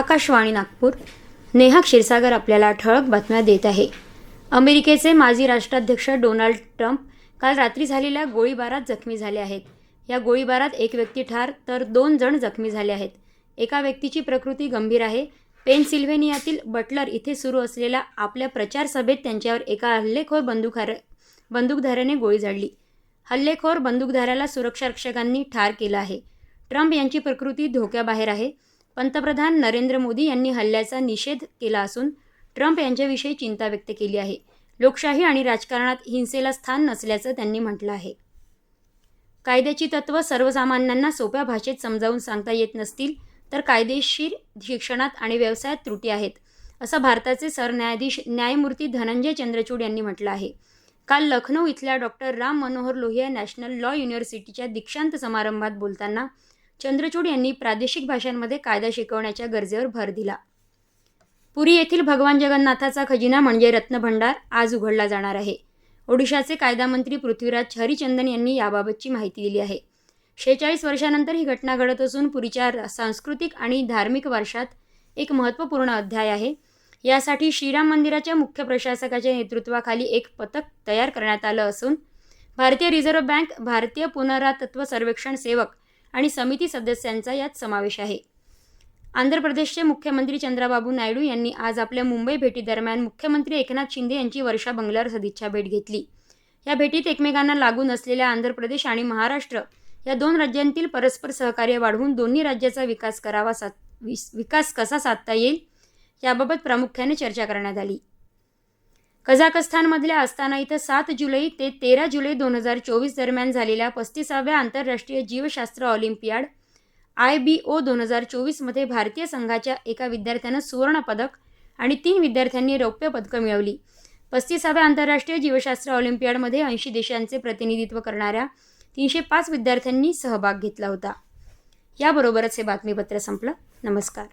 आकाशवाणी नागपूर. नेहा क्षीरसागर आपल्याला ठळक बातम्या देत आहे. अमेरिकेचे माजी राष्ट्राध्यक्ष डोनाल्ड ट्रम्प काल रात्री झालेल्या गोळीबारात जखमी झाले आहेत. या गोळीबारात एक व्यक्ती ठार तर दोन जण जखमी झाले आहेत. एका व्यक्तीची प्रकृती गंभीर आहे. पेनसिल्व्हेनियातील बटलर इथे सुरू असलेल्या आपल्या प्रचार सभेत त्यांच्यावर एका हल्लेखोर बंदूकधार बंदूकधाऱ्याने गोळी झाडली. हल्लेखोर बंदूकधाऱ्याला सुरक्षारक्षकांनी ठार केलं आहे. ट्रम्प यांची प्रकृती धोक्याबाहेर आहे. पंतप्रधान नरेंद्र मोदी यांनी हल्ल्याचा निषेध केला असून ट्रम्प यांच्याविषयी चिंता व्यक्त केली आहे. लोकशाही आणि राजकारणात हिंसेला स्थान नसल्याचं त्यांनी म्हटलं आहे. कायद्याची तत्त्व सर्वसामान्यांना सोप्या भाषेत समजावून सांगता येत नसतील तर कायदेशीर शिक्षणात आणि व्यवसायात त्रुटी आहेत असं भारताचे सरन्यायाधीश न्यायमूर्ती धनंजय चंद्रचूड यांनी म्हटलं आहे. काल लखनौ इथल्या doctor Ram Manohar Lohia national law युनिव्हर्सिटीच्या दीक्षांत समारंभात बोलताना चंद्रचूड यांनी प्रादेशिक भाषांमध्ये कायदा शिकवण्याच्या गरजेवर भर दिला. पुरी येथील भगवान जगन्नाथाचा खजिना म्हणजे रत्नभंडार आज उघडला जाणार आहे. ओडिशाचे कायदा मंत्री पृथ्वीराज हरिचंदन यांनी याबाबतची माहिती दिली आहे. शेहेचाळीस वर्षानंतर ही घटना घडत असून पुरीच्या सांस्कृतिक आणि धार्मिक वर्षात एक महत्त्वपूर्ण अध्याय आहे. यासाठी श्रीराम मंदिराच्या मुख्य प्रशासकाच्या नेतृत्वाखाली एक पथक तयार करण्यात आलं असून भारतीय रिझर्व्ह बँक भारतीय पुनरातत्व सर्वेक्षण सेवक आणि समिती सदस्यांचा यात समावेश आहे. आंध्र प्रदेशचे मुख्यमंत्री चंद्राबाबू नायडू यांनी आज आपल्या मुंबई भेटीदरम्यान मुख्यमंत्री एकनाथ शिंदे यांची वर्षा बंगल्यावर सदिच्छा भेट घेतली. या भेटीत एकमेकांना लागून असलेल्या आंध्र प्रदेश आणि महाराष्ट्र या दोन राज्यांतील परस्पर सहकार्य वाढवून दोन्ही राज्याचा विकास करावा साध विस- विकास कसा साधता येईल याबाबत प्रामुख्याने चर्चा करण्यात आली. कझाकस्तानमधल्या अस्ताना इथं सात जुलै ते तेरा जुलै दोन हजार चोवीस दरम्यान झालेल्या पस्तीसाव्या आंतरराष्ट्रीय जीवशास्त्र ऑलिम्पियाड आय बी ओ दोन हजार चोवीसमध्ये भारतीय संघाच्या एका विद्यार्थ्यानं सुवर्णपदक आणि तीन विद्यार्थ्यांनी रौप्य पदकं मिळवली. पस्तीसाव्या आंतरराष्ट्रीय जीवशास्त्र ऑलिम्पियाडमध्ये ऐंशी देशांचे प्रतिनिधित्व करणाऱ्या तीनशे पाच विद्यार्थ्यांनी सहभाग घेतला होता. याबरोबरच हे बातमीपत्र संपलं. नमस्कार.